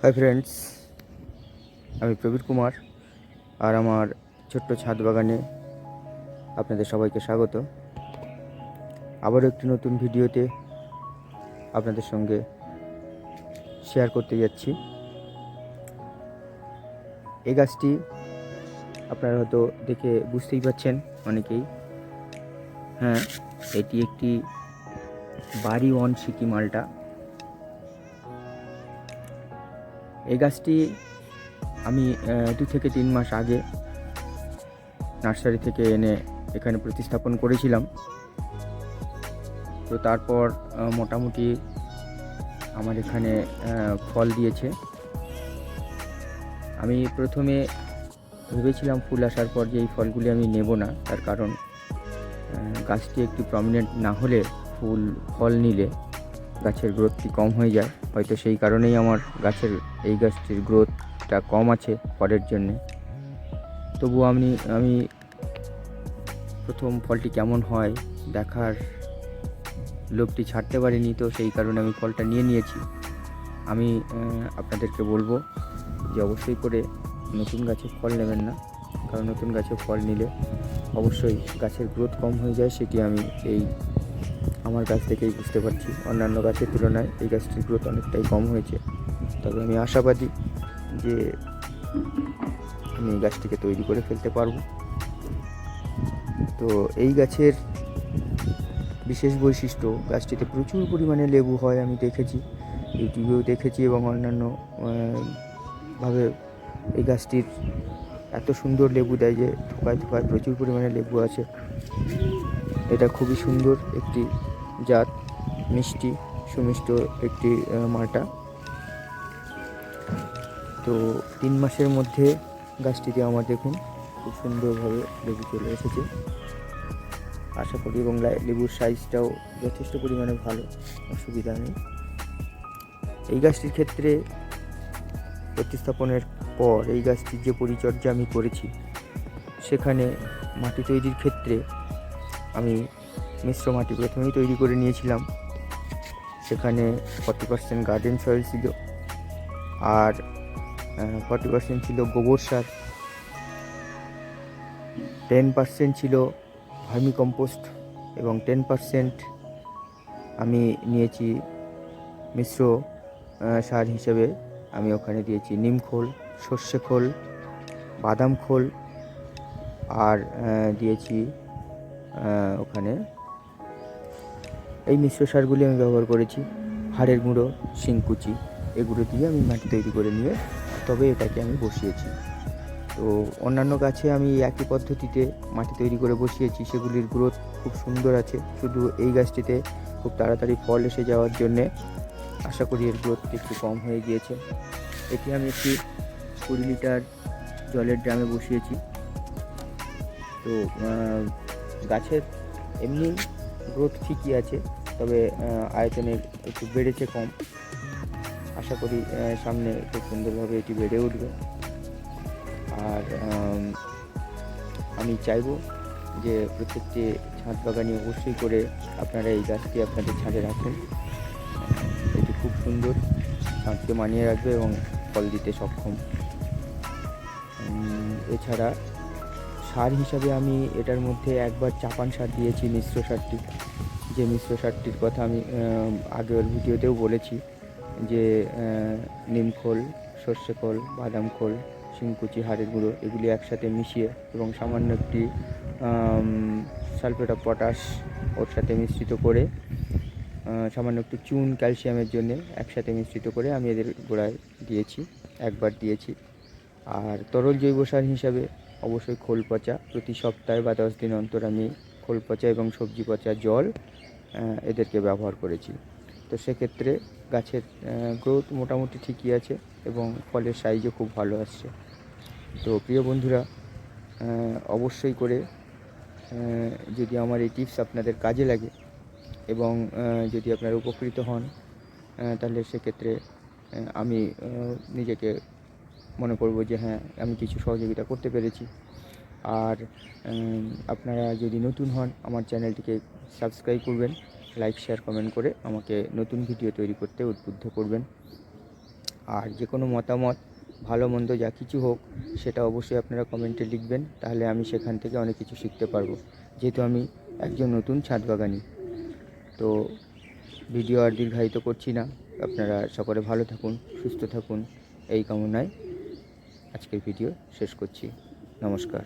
Hi friends আমি প্রবীর কুমার আর আমার ছোট্ট ছাদ বাগানে আপনাদের সবাইকে স্বাগত। আবারও একটি নতুন ভিডিওতে আপনাদের সঙ্গে শেয়ার করতে যাচ্ছি। এই গাছটি আপনারা হয়তো দেখে বুঝতেই পাচ্ছেন অনেকেই। হ্যাঁ এটি একটি বাড়ি ওয়ান সিকি মালটা। এই গাছটি আমি দু থেকে তিন মাস আগে নার্সারি থেকে এনে এখানে প্রতিস্থাপন করেছিলাম। তো তারপর মোটামুটি আমার এখানে ফল দিয়েছে। আমি প্রথমে ভেবেছিলাম ফুল আসার পর যে এই ফলগুলি আমি নেব না, তার কারণ গাছটি একটু প্রমিনেন্ট না হলে ফুল, ফল নিলে গাছের গ্রোথটি কম হয়ে যায়। হয়তো সেই কারণেই আমার গাছের এই গাছটির গ্রোথটা কম আছে ফলের জন্যে। তবু আমি আমি প্রথম ফলটি কেমন হয় দেখার লোভটি ছাড়তে পারিনি, তো সেই কারণে আমি ফলটা নিয়ে নিয়েছি। আমি আপনাদেরকে বলব যে অবশ্যই করে নতুন গাছে ফল নেবেন না। কারণ নতুন গাছে ফল নিলে অবশ্যই গাছের গ্রোথ কম হয়ে যায়, সেটি আমি এই আমার গাছ থেকেই বুঝতে পারছি। অন্যান্য গাছের তুলনায় এই গাছটির গ্রোথ অনেকটাই কম হয়েছে। তবে আমি আশাবাদী যে আমি এই গাছটিকে তৈরি করে ফেলতে পারব। তো এই গাছের বিশেষ বৈশিষ্ট্য, গাছটিতে প্রচুর পরিমাণে লেবু হয় আমি দেখেছি, ইউটিউবেও দেখেছি এবং অন্যান্য ভাবে এই গাছটির এত সুন্দর লেবু দেয় যে থোকায় থোকায় প্রচুর পরিমাণে লেবু আছে। এটা খুবই সুন্দর একটি জাত, মিষ্টি, সুমিষ্ট একটি মালটা তো তিন মাসের মধ্যে গাছটিতে আমার দেখুন খুব সুন্দরভাবে লেবু চলে এসেছে। আশা করি এবং লেবুর সাইজটাও যথেষ্ট পরিমাণে ভালো, অসুবিধা নেই। এই গাছটির ক্ষেত্রে প্রতিস্থাপনের পর এই গাছটির যে পরিচর্যা আমি করেছি, সেখানে মাটি তৈরির ক্ষেত্রে আমি মিশ্র মাটি প্রথমেই তৈরি করে নিয়েছিলাম। সেখানে ফর্টি পার্সেন্ট গার্ডেন সয়েল ছিল আর ফর্টি পার্সেন্ট ছিল গোবর সার। টেন পার্সেন্ট ছিল ভার্মি কম্পোস্ট এবং টেন পার্সেন্ট আমি নিয়েছি মিশ্র সার হিসেবে। আমি ওখানে দিয়েছি নিম খোল, সর্ষে খোল, বাদাম খোল আর দিয়েছি ওখানে এই মিশ্র সারগুলি আমি ব্যবহার করেছি। হাড়ের গুঁড়ো, শিংকুচি, এগুলো দিয়ে আমি মাটি তৈরি করে নিয়ে, তবে এটাকে আমি বসিয়েছি। তো অন্যান্য গাছে আমি একই পদ্ধতিতে মাটি তৈরি করে বসিয়েছি, সেগুলির গ্রোথ খুব সুন্দর আছে। শুধু এই গাছটিতে খুব তাড়াতাড়ি ফল এসে যাওয়ার জন্যে আশা করি এর গ্রোথ একটু কম হয়ে গিয়েছে। এটি আমি একটি কুড়ি লিটার জলের ড্রামে বসিয়েছি। তো গাছের এমনি গ্রোথ ঠিকই আছে তবে আয়তনের একটু বেড়েছে কম। আশা করি সামনে খুব সুন্দরভাবে এটি বেড়ে উঠবে। আর আম, চাইব যে প্রত্যেকটি ছাদ বাগানি অবশ্যই করে আপনারা এই গাছটি আপনাদের ছাদে রাখুন। এটি খুব সুন্দর ছাদকে মানিয়ে রাখবে এবং ফল দিতে সক্ষম। এছাড়া সার হিসাবে আমি এটার মধ্যে একবার চাপান সার দিয়েছি মিশ্র সারটি। যে মিশ্র সারটির কথা আমি আগের ভিডিওতেও বলেছি যে আহ, নিম খোল সর্ষে খোল বাদাম খোল শিংকুচি হাড়ের গুঁড়ো এগুলি একসাথে মিশিয়ে এবং সামান্য একটি সালফেট অফ পটাশ ওর সাথে মিশ্রিত করে সামান্য একটু চুন ক্যালসিয়ামের জন্য একসাথে মিশ্রিত করে আমি এদের গোড়ায় দিয়েছি একবার দিয়েছি। আর তরল জৈব সার হিসাবে অবশ্যই খোল পচা। প্রতি সপ্তাহে বা দশ দিন অন্তর আমি খোল পচা এবং সবজি পচা জল এদেরকে ব্যবহার করেছি। তো সেক্ষেত্রে গাছের গ্রোথ মোটামুটি ঠিকই আছে এবং ফলের সাইজও খুব ভালো আসছে। তো প্রিয় বন্ধুরা অবশ্যই করে যদি আমার এই টিপস আপনাদের কাজে লাগে এবং যদি আপনারা উপকৃত হন তাহলে সেক্ষেত্রে আমি নিজেকে মনে করব যে হ্যাঁ আমি কিছু সহযোগিতা করতে পেরেছি। আর আপনারা যদি নতুন হন, আমার চ্যানেলটিকে সাবস্ক্রাইব করবেন, লাইক, শেয়ার, কমেন্ট করে আমাকে নতুন ভিডিও তৈরি করতে উদ্বুদ্ধ করবেন। আর যে কোনো মতামত, ভালো, মন্দ যা কিছু হোক, সেটা অবশ্যই আপনারা কমেন্টে লিখবেন, তাহলে আমি সেখান থেকে অনেক কিছু শিখতে পারব। যেহেতু আমি একজন নতুন ছাদ বাগানি তো ভিডিও আর দীর্ঘায়িত করছি না। আপনারা সকলে ভালো থাকুন, সুস্থ থাকুন, এই কামনায় আজকের ভিডিও শেষ করছি। নমস্কার।